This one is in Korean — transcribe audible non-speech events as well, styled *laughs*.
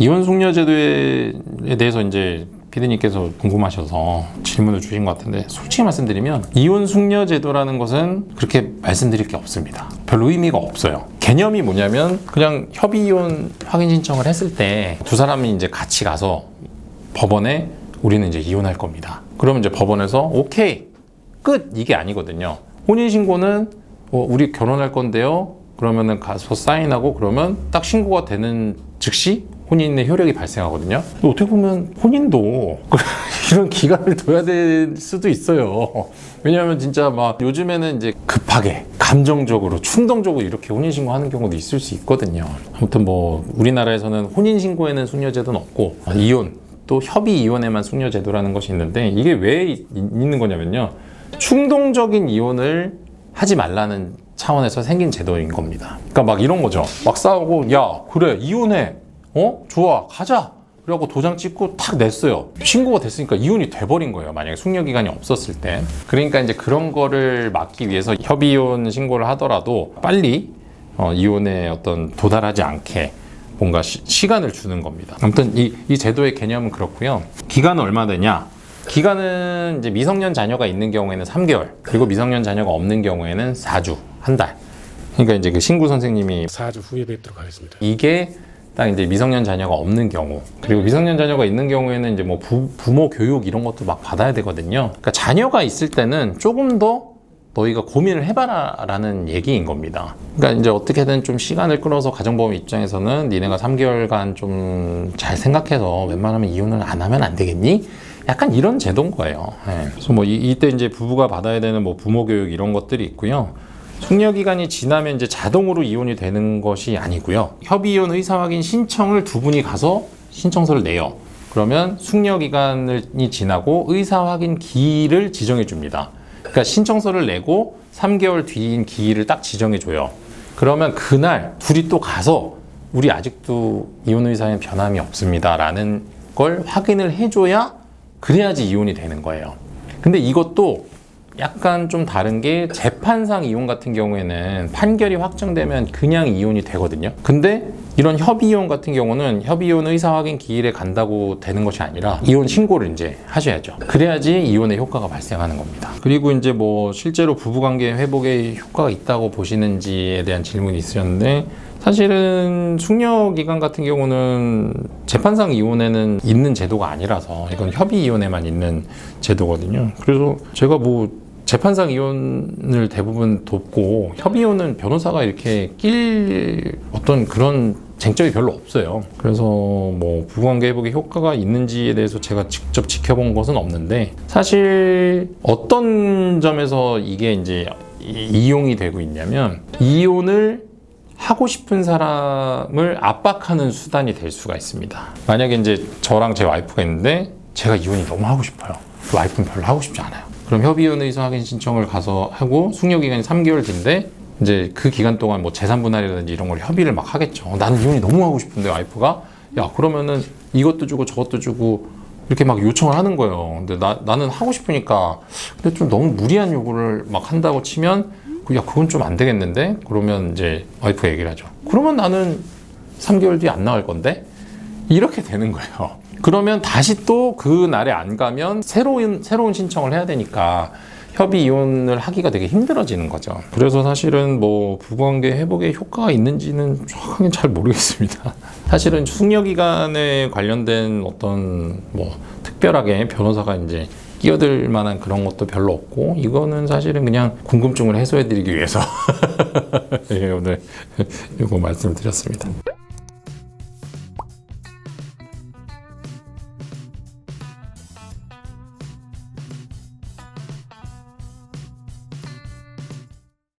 이혼 숙려 제도에 대해서 이제 피디님께서 궁금하셔서 질문을 주신 것 같은데 솔직히 말씀드리면 이혼 숙려 제도라는 것은 그렇게 말씀드릴 게 없습니다. 별로 의미가 없어요. 개념이 뭐냐면 그냥 협의 이혼 확인 신청을 했을 때 두 사람이 이제 같이 가서 법원에 우리는 이제 이혼할 겁니다. 그러면 이제 법원에서 오케이 끝 이게 아니거든요. 혼인 신고는 어, 우리 결혼할 건데요. 그러면은 가서 사인하고 그러면 딱 신고가 되는 즉시 혼인의 효력이 발생하거든요. 어떻게 보면 혼인도 *laughs* 이런 기간을 둬야 될 수도 있어요. 왜냐하면 진짜 막 요즘에는 이제 급하게 감정적으로 충동적으로 이렇게 혼인 신고 하는 경우도 있을 수 있거든요. 아무튼 뭐 우리나라에서는 혼인 신고에는 숙려제도는 없고 이혼 또 협의 이혼에만 숙려제도라는 것이 있는데 이게 왜 이- 있는 거냐면요. 충동적인 이혼을 하지 말라는 차원에서 생긴 제도인 겁니다. 그러니까 막 이런 거죠. 막 싸우고 야 그래 이혼해. 어 좋아 가자. 그래갖고 도장 찍고 탁 냈어요. 신고가 됐으니까 이혼이 돼버린 거예요. 만약에 숙려 기간이 없었을 때. 그러니까 이제 그런 거를 막기 위해서 협의 이혼 신고를 하더라도 빨리 어, 이혼에 어떤 도달하지 않게 뭔가 시, 간을 주는 겁니다. 아무튼 이, 이 제도의 개념은 그렇고요. 기간은 얼마 되냐? 기간은 이제 미성년 자녀가 있는 경우에는 3개월, 그리고 미성년 자녀가 없는 경우에는 4주, 한 달. 그러니까 이제 그 신구 선생님이 4주 후에 뵙도록 하겠습니다. 이게 딱 이제 미성년 자녀가 없는 경우 그리고 미성년 자녀가 있는 경우에는 이제 뭐 부, 부모 교육 이런 것도 막 받아야 되거든요. 그러니까 자녀가 있을 때는 조금 더 너희가 고민을 해봐라라는 얘기인 겁니다. 그러니까 이제 어떻게든 좀 시간을 끌어서 가정보험 입장에서는 니네가 3개월간 좀 잘 생각해서 웬만하면 이혼을 안 하면 안 되겠니? 약간 이런 제도인 거예요. 예. 그래서 뭐 이, 이때 이제 부부가 받아야 되는 뭐 부모 교육 이런 것들이 있고요. 숙려 기간이 지나면 이제 자동으로 이혼이 되는 것이 아니고요. 협의 이혼 의사 확인 신청을 두 분이 가서 신청서를 내요. 그러면 숙려 기간이 지나고 의사 확인 기일을 지정해 줍니다. 그러니까 신청서를 내고 3개월 뒤인 기일을 딱 지정해 줘요. 그러면 그날 둘이 또 가서 우리 아직도 이혼 의사에 변함이 없습니다라는 걸 확인을 해줘야 그래야지 이혼이 되는 거예요. 근데 이것도 약간 좀 다른 게 재판상 이혼 같은 경우에는 판결이 확정되면 그냥 이혼이 되거든요. 근데 이런 협의 이혼 같은 경우는 협의 이혼 의사 확인 기일에 간다고 되는 것이 아니라 이혼 신고를 이제 하셔야죠. 그래야지 이혼의 효과가 발생하는 겁니다. 그리고 이제 뭐 실제로 부부관계 회복에 효과가 있다고 보시는지에 대한 질문이 있으셨는데 사실은 숙려 기간 같은 경우는 재판상 이혼에는 있는 제도가 아니라서 이건 협의 이혼에만 있는 제도거든요. 그래서 제가 뭐 재판상 이혼을 대부분 돕고 협의 이혼은 변호사가 이렇게 낄 어떤 그런 쟁점이 별로 없어요. 그래서 뭐 부부관계 회복에 효과가 있는지에 대해서 제가 직접 지켜본 것은 없는데 사실 어떤 점에서 이게 이제 이- 이용이 되고 있냐면 이혼을 하고 싶은 사람을 압박하는 수단이 될 수가 있습니다. 만약에 이제 저랑 제 와이프가 있는데 제가 이혼이 너무 하고 싶어요. 그 와이프는 별로 하고 싶지 않아요. 그럼 협의원 의사 확인 신청을 가서 하고 숙려 기간이 3개월 뒤인데 이제 그 기간 동안 뭐 재산 분할이라든지 이런 걸 협의를 막 하겠죠. 나는 이혼이 너무 하고 싶은데 와이프가 야 그러면은 이것도 주고 저것도 주고 이렇게 막 요청을 하는 거예요. 근데 나, 나는 하고 싶으니까 근데 좀 너무 무리한 요구를 막 한다고 치면 그, 야 그건 좀 안 되겠는데 그러면 이제 와이프 얘기를 하죠. 그러면 나는 3개월 뒤에 안 나갈 건데 이렇게 되는 거예요. 그러면 다시 또 그 날에 안 가면 새로운 새로운 신청을 해야 되니까 협의 이혼을 하기가 되게 힘들어지는 거죠. 그래서 사실은 뭐 부부관계 회복에 효과가 있는지는 정확하게 잘 모르겠습니다. *laughs* 사실은 숙려 기간에 관련된 어떤 뭐 특별하게 변호사가 이제 끼어들 만한 그런 것도 별로 없고 이거는 사실은 그냥 궁금증을 해소해 드리기 위해서 *laughs* 예, 오늘 *laughs* 이거 말씀을 드렸습니다.